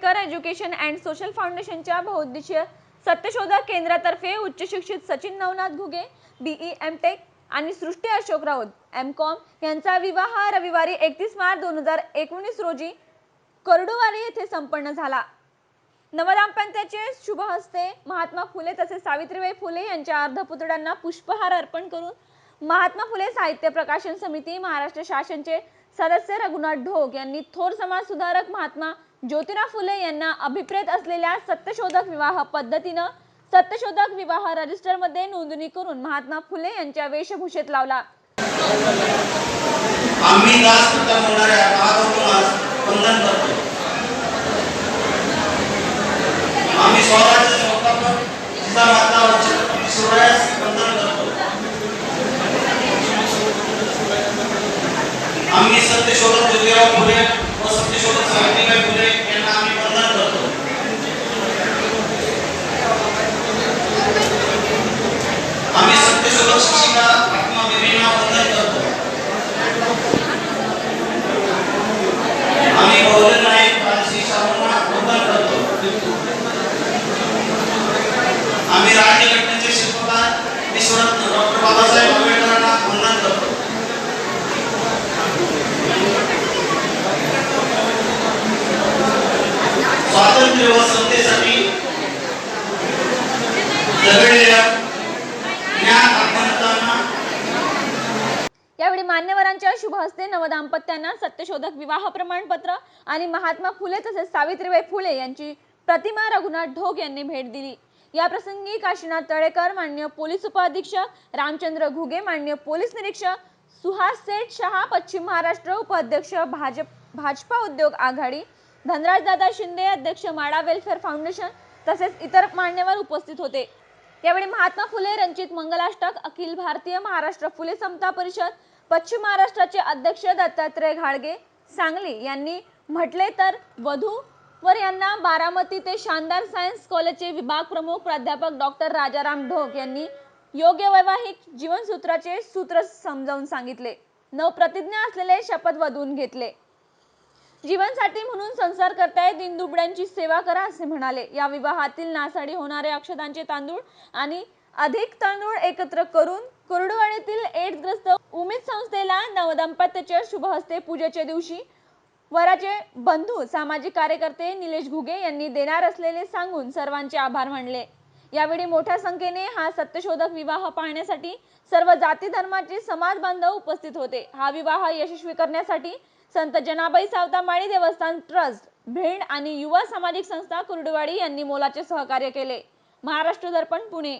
Ambedkar education and social फाउंडेशनच्या बहुउद्देशीय सत्यशोधक केंद्रातर्फे उच्च शिक्षित Sachin Navnath Ghuge BE M Tech आणि सृष्टी अशोक राऊत एम कॉम यांचा विवाह रविवारी एकतीस मार्च दोन हजार एकोणीस रोजी करडूवारी येथे संपन्न झाला. नवदाम्पत्याचे शुभ हस्ते महात्मा फुले तसेच सावित्रीबाई फुले यांच्या अर्धपुतळ्यांना पुष्पहार अर्पण करून महात्मा फुले साहित्य प्रकाशन समिती महाराष्ट्र शासनचे सदस्य रघुनाथ ढोक यांनी थोर समाज सुधारक महात्मा ज्योतिराव फुले यांना अभिप्रेत असलेल्या सत्यशोधक विवाह पद्धतीनं सत्यशोधक विवाह रजिस्टरमध्ये नोंदणी करून महात्मा फुले यांच्या वेशभूषेत लावला. आम्ही आम्ही स्वराज्य संस्थापक जिजामाता व छत्रपती शिवरायास वंदन करतो आम्ही सत्यशोधक ज्योतिराव फुले व सत्यशोधक सावित्रीबाई फुले यांना आम्ही वंदन करतो. आम्ही सत्यशोधक शिक्षिका आत्मा बेबींना वंदन करतो. आम्ही बहुजन नाईक श्री शाहूंना वंदन करतो. आम्ही राज्यघटनेचे शिल्पकार विश्वनाथ डॉक्टर बाबासाहेब आंबेडकरांना वंदन करतो स्वातंत्र्य व समतेसाठी ज्ञान यावेळी मान्यवरांच्या शुभ हस्ते नवदाम्पत्यांना सत्यशोधक विवाह प्रमाणपत्र आणि महात्मा फुले तसेच सावित्रीबाई फुले यांची प्रतिमा रघुनाथ ढोक यांनी भेट दिली. या प्रसंगी काशीनाथ तळेकर मान्य पोलीस उपअधीक्षक रामचंद्र घुगे मान्य पोलीस निरीक्षक सुहास सेठ शहा पश्चिम महाराष्ट्र उपाध्यक्ष भाजप भाजपा उद्योग आघाडी धनराज दादा शिंदे अध्यक्ष माडा वेलफेअर फाउंडेशन तसेच इतर मान्यवर उपस्थित होते. यावेळी महात्मा फुले रंजित मंगलाष्टक अखिल भारतीय महाराष्ट्र फुले समता परिषद पश्चिम महाराष्ट्राचे अध्यक्ष दत्तात्रय घाडगे सांगली यांनी म्हटले तर वधू वर यांना बारामती ते शानदार सायन्स कॉलेजचे विभाग प्रमुख प्राध्यापक डॉक्टर राजाराम ढोक यांनी योग्य वैवाहिक जीवनसूत्राचे सूत्र समजावून सांगितले. नवप्रतिज्ञा असलेले शपथ वधून घेतले. जीवनसाठी म्हणून संसार करताय दिनदुबळ्यांची सेवा करा असे म्हणाले. या विवाहातील नासाडी होणारे अक्षतांचे तांदूळ आणि अधिक तांदूळ एकत्र करून कुर्डुवाडीतील एड्सग्रस्त उमेद संस्थेला नवदाम्पत्याच्या शुभहस्ते पूजेच्या दिवशी वराचे बंधू सामाजिक कार्यकर्ते निलेश घुगे यांनी देणार असलेले सांगून सर्वांचे आभार मानले. यावेळी मोठ्या संख्येने हा सत्यशोधक विवाह पाहण्यासाठी सर्व जाती धर्माचे समाज बांधव उपस्थित होते. हा विवाह यशस्वी करण्यासाठी संत जनाबाई सावता माळी देवस्थान ट्रस्ट भिंड आणि युवा सामाजिक संस्था कुर्डुवाडी यांनी मोलाचे सहकार्य केले. महाराष्ट्र दर्पण पुणे.